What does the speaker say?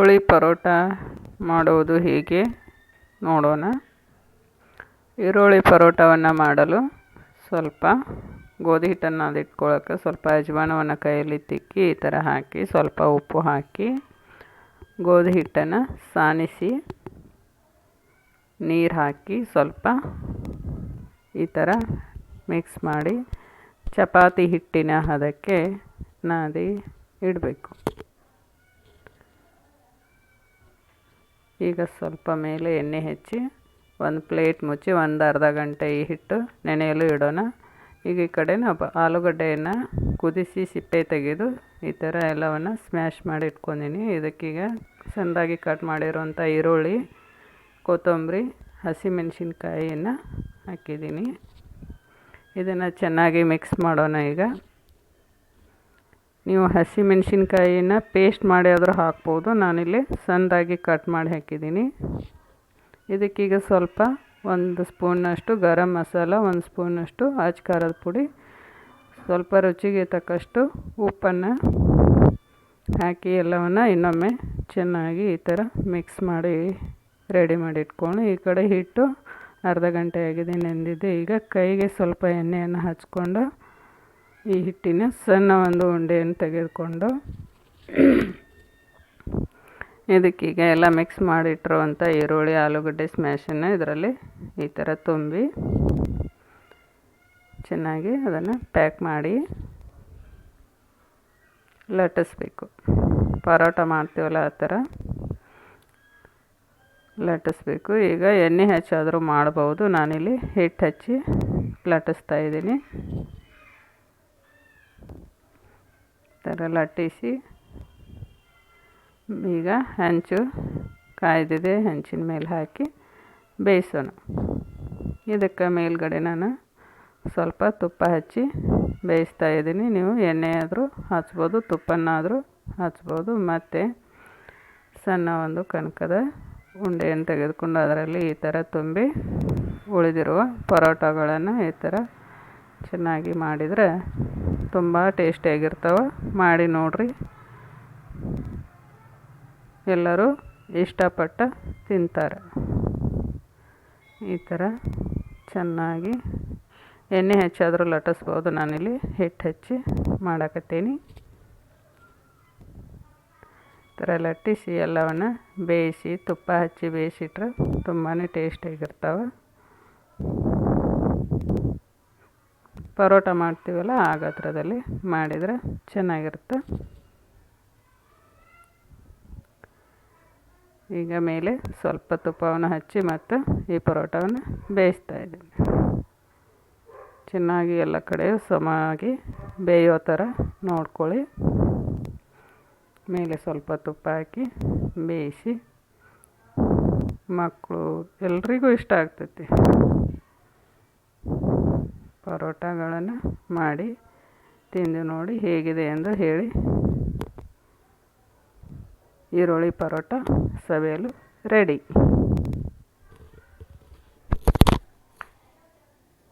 ಕೋಳಿ ಪರೋಟ ಮಾಡುವುದು ಹೇಗೆ ನೋಡೋಣ. ಈರುಳ್ಳಿ ಪರೋಟವನ್ನು ಮಾಡಲು ಸ್ವಲ್ಪ ಗೋಧಿ ಹಿಟ್ಟನ್ನು ಅದಿಟ್ಕೊಳ್ಳೋಕೆ ಸ್ವಲ್ಪ ಯಜಮಾನವನ್ನು ಕೈಯಲ್ಲಿ ತಿಕ್ಕಿ ಈ ಥರ ಹಾಕಿ ಸ್ವಲ್ಪ ಉಪ್ಪು ಹಾಕಿ ಗೋಧಿ ಹಿಟ್ಟನ್ನು ಸಾನಿಸಿ ನೀರು ಹಾಕಿ ಸ್ವಲ್ಪ ಈ ಥರ ಮಿಕ್ಸ್ ಮಾಡಿ ಚಪಾತಿ ಹಿಟ್ಟಿನ ಹದಕ್ಕೆ ನಾದಿ ಇಡಬೇಕು. ಈಗ ಸ್ವಲ್ಪ ಮೇಲೆ ಎಣ್ಣೆ ಹೆಚ್ಚಿ ಒಂದು ಪ್ಲೇಟ್ ಮುಚ್ಚಿ ಒಂದು ಅರ್ಧ ಗಂಟೆ ಈ ಹಿಟ್ಟು ನೆನೆಯಲು ಇಡೋಣ. ಈಗ ಈ ಕಡೆ ನಾವು ಆಲೂಗಡ್ಡೆಯನ್ನು ಕುದಿಸಿ ಸಿಪ್ಪೆ ತೆಗೆದು ಈ ಥರ ಎಲ್ಲವನ್ನು ಸ್ಮ್ಯಾಶ್ ಮಾಡಿ ಇಟ್ಕೊಂಡಿನಿ. ಇದಕ್ಕೀಗ ಸಣ್ಣದಾಗಿ ಕಟ್ ಮಾಡಿರೋಂಥ ಈರುಳ್ಳಿ, ಕೊತ್ತಂಬರಿ, ಹಸಿಮೆಣಸಿನ್ಕಾಯಿಯನ್ನು ಹಾಕಿದ್ದೀನಿ. ಇದನ್ನು ಚೆನ್ನಾಗಿ ಮಿಕ್ಸ್ ಮಾಡೋಣ ಈಗ. ನೀವು ಹಸಿಮೆಣಸಿನ್ಕಾಯಿನ ಪೇಸ್ಟ್ ಮಾಡಿ ಆದರೂ ಹಾಕ್ಬೋದು. ನಾನಿಲ್ಲಿ ಸಣ್ಣದಾಗಿ ಕಟ್ ಮಾಡಿ ಹಾಕಿದ್ದೀನಿ. ಇದಕ್ಕೀಗ ಸ್ವಲ್ಪ ಒಂದು ಸ್ಪೂನಷ್ಟು ಗರಂ ಮಸಾಲ, ಒಂದು ಸ್ಪೂನಷ್ಟು ಆಚ್ ಖಾರದ ಪುಡಿ, ಸ್ವಲ್ಪ ರುಚಿಗೆ ತಕ್ಕಷ್ಟು ಉಪ್ಪನ್ನು ಹಾಕಿ ಎಲ್ಲವನ್ನು ಇನ್ನೊಮ್ಮೆ ಚೆನ್ನಾಗಿ ಈ ಥರ ಮಿಕ್ಸ್ ಮಾಡಿ ರೆಡಿ ಮಾಡಿ ಇಟ್ಕೊಂಡು ಈ ಕಡೆ ಹಿಟ್ಟು ಅರ್ಧ ಗಂಟೆ ಆಗಿದೆ, ನೆಂದಿದೆ. ಈಗ ಕೈಗೆ ಸ್ವಲ್ಪ ಎಣ್ಣೆಯನ್ನು ಹಚ್ಕೊಂಡು ಈ ಹಿಟ್ಟಿನ ಸಣ್ಣ ಒಂದು ಉಂಡೆಯನ್ನು ತೆಗೆದುಕೊಂಡು ಇದಕ್ಕೀಗ ಎಲ್ಲ ಮಿಕ್ಸ್ ಮಾಡಿಟ್ಟಿರುವಂಥ ಈರುಳ್ಳಿ, ಆಲೂಗಡ್ಡೆ ಸ್ಮ್ಯಾಶನ್ನು ಇದರಲ್ಲಿ ಈ ಥರ ತುಂಬಿ ಚೆನ್ನಾಗಿ ಅದನ್ನು ಪ್ಯಾಕ್ ಮಾಡಿ ಲಟ್ಟಿಸ್ಬೇಕು. ಪರೋಟ ಮಾಡ್ತೀವಲ್ಲ ಆ ಥರ? ಲಟ್ಟಿಸ್ಬೇಕು. ಈಗ ಎಣ್ಣೆ ಹಚ್ಚಾದರೂ ಮಾಡ್ಬೋದು. ನಾನಿಲ್ಲಿ ಹಿಟ್ಟು ಹಚ್ಚಿ ಲಟ್ಟಿಸ್ತಾ ಇದ್ದೀನಿ. ಥರ ಲಟ್ಟಿಸಿ, ಈಗ ಹೆಂಚು ಕಾಯ್ದಿದೆ, ಹೆಂಚಿನ ಮೇಲೆ ಹಾಕಿ ಬೇಯಿಸೋಣ. ಇದಕ್ಕೆ ಮೇಲ್ಗಡೆ ನಾನು ಸ್ವಲ್ಪ ತುಪ್ಪ ಹಚ್ಚಿ ಬೇಯಿಸ್ತಾ ಇದ್ದೀನಿ. ನೀವು ಎಣ್ಣೆ ಆದರೂ ಹಚ್ಬೋದು ತುಪ್ಪನಾದರೂ ಹಚ್ಬೋದು. ಮತ್ತು ಸಣ್ಣ ಒಂದು ಕನಕದ ಉಂಡೆಯನ್ನು ತೆಗೆದುಕೊಂಡು ಅದರಲ್ಲಿ ಈ ಥರ ತುಂಬಿ ಉಳಿದಿರುವ ಪರೋಟಗಳನ್ನು ಈ ಥರ ಚೆನ್ನಾಗಿ ಮಾಡಿದರೆ ತುಂಬ ಟೇಸ್ಟಿಯಾಗಿರ್ತವೆ. ಮಾಡಿ ನೋಡಿರಿ. ಎಲ್ಲರೂ ಇಷ್ಟಪಟ್ಟು ತಿಂತಾರೆ. ಈ ಥರ ಚೆನ್ನಾಗಿ ಎಣ್ಣೆ ಹೆಚ್ಚಾದರೂ ಲಟ್ಟಿಸ್ಬೋದು. ನಾನಿಲ್ಲಿ ಹಿಟ್ಟು ಹಚ್ಚಿ ಮಾಡಕತ್ತೀನಿ. ಥರ ಲಟ್ಟಿಸಿ ಎಲ್ಲವನ್ನು ಬೇಯಿಸಿ ತುಪ್ಪ ಹಚ್ಚಿ ಬೇಯಿಸಿಟ್ರೆ ತುಂಬಾ ಟೇಸ್ಟಿಯಾಗಿರ್ತವೆ. ಪರೋಟ ಮಾಡ್ತೀವಲ್ಲ ಆ ಗಾತ್ರದಲ್ಲಿ ಮಾಡಿದರೆ ಚೆನ್ನಾಗಿರುತ್ತೆ. ಈಗ ಮೇಲೆ ಸ್ವಲ್ಪ ತುಪ್ಪವನ್ನು ಹಚ್ಚಿ ಮತ್ತು ಈ ಪರೋಟವನ್ನು ಬೇಯಿಸ್ತಾ ಇದ್ದೀನಿ. ಚೆನ್ನಾಗಿ ಎಲ್ಲ ಕಡೆ ಸಮವಾಗಿ ಬೇಯೋ ಥರ ನೋಡ್ಕೊಳ್ಳಿ. ಮೇಲೆ ಸ್ವಲ್ಪ ತುಪ್ಪ ಹಾಕಿ ಬೇಯಿಸಿ ಮಕ್ಕಳು ಎಲ್ರಿಗೂ ಇಷ್ಟ ಆಗ್ತೈತಿ. ಪರೋಟಗಳನ್ನು ಮಾಡಿ ತಿಂದು ನೋಡಿ ಹೇಗಿದೆ ಎಂದು ಹೇಳಿ. ಈರುಳ್ಳಿ ಪರೋಟ ಸವಿಯಲು ರೆಡಿ.